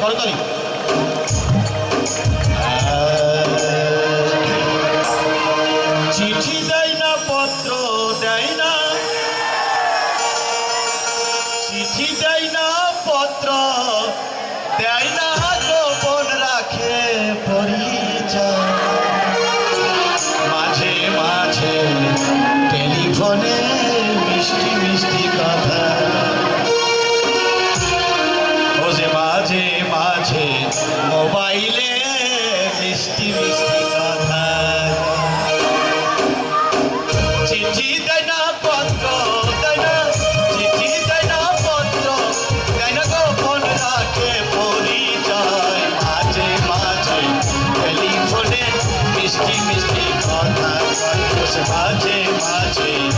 তাড়াতাড়ি মাঝে মাঝে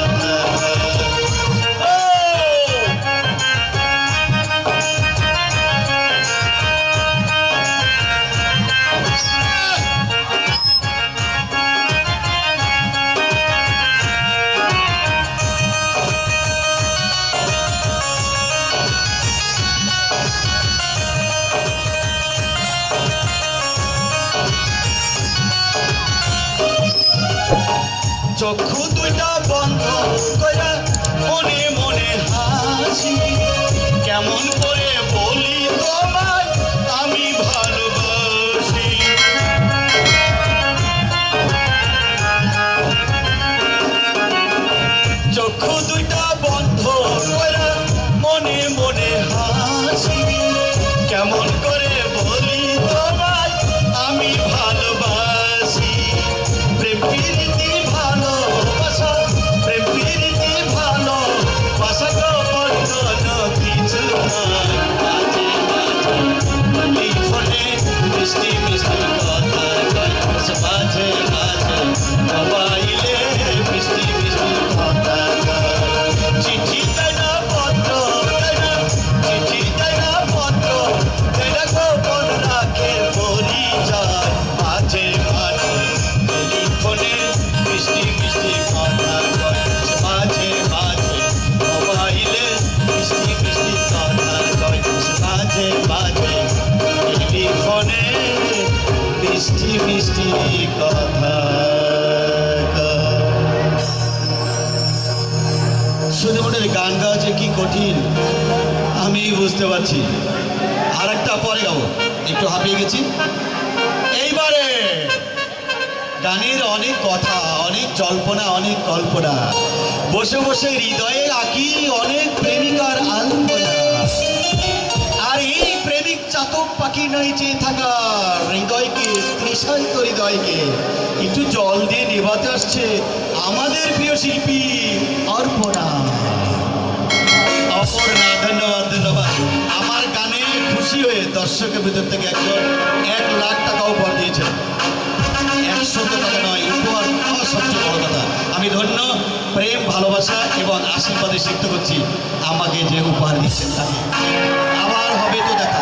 চক্ষু দুইটা বন্ধ কইরা মনে মনে হাসি। কেমন করে বলি তোমার যাচ্ছি। আর একটা পরে যাব। একটু হাঁপিয়ে গেছি। এইবারে গানের অনেক কথা, অনেক জল্পনা, অনেক কল্পনা। বসে বসে হৃদয়ে আঁকি অনেক প্রেমিকার আলপনা। আর এই প্রেমিক চাতক পাখি নাই চেয়ে থাকা হৃদয়কে, তৃষায়িত হৃদয়কে একটু জল দিয়ে নেভাতে আসছে আমাদের প্রিয় শিল্পী অর্পণা। অপর্ণা, ধন্যবাদ ধন্যবাদ। খুশি হয়ে দর্শকের ভিতর থেকে একজন এক লাখ টাকা উপহার দিয়েছেন একশো টাকা নয়, উপহার পাওয়া সবচেয়ে বড় কথা। আমি ধন্য, প্রেম, ভালোবাসা এবং আশীর্বাদে সিদ্ধ করছি। আমাকে যে উপহার দিচ্ছেন তাকে। আবার হবে তো দেখা।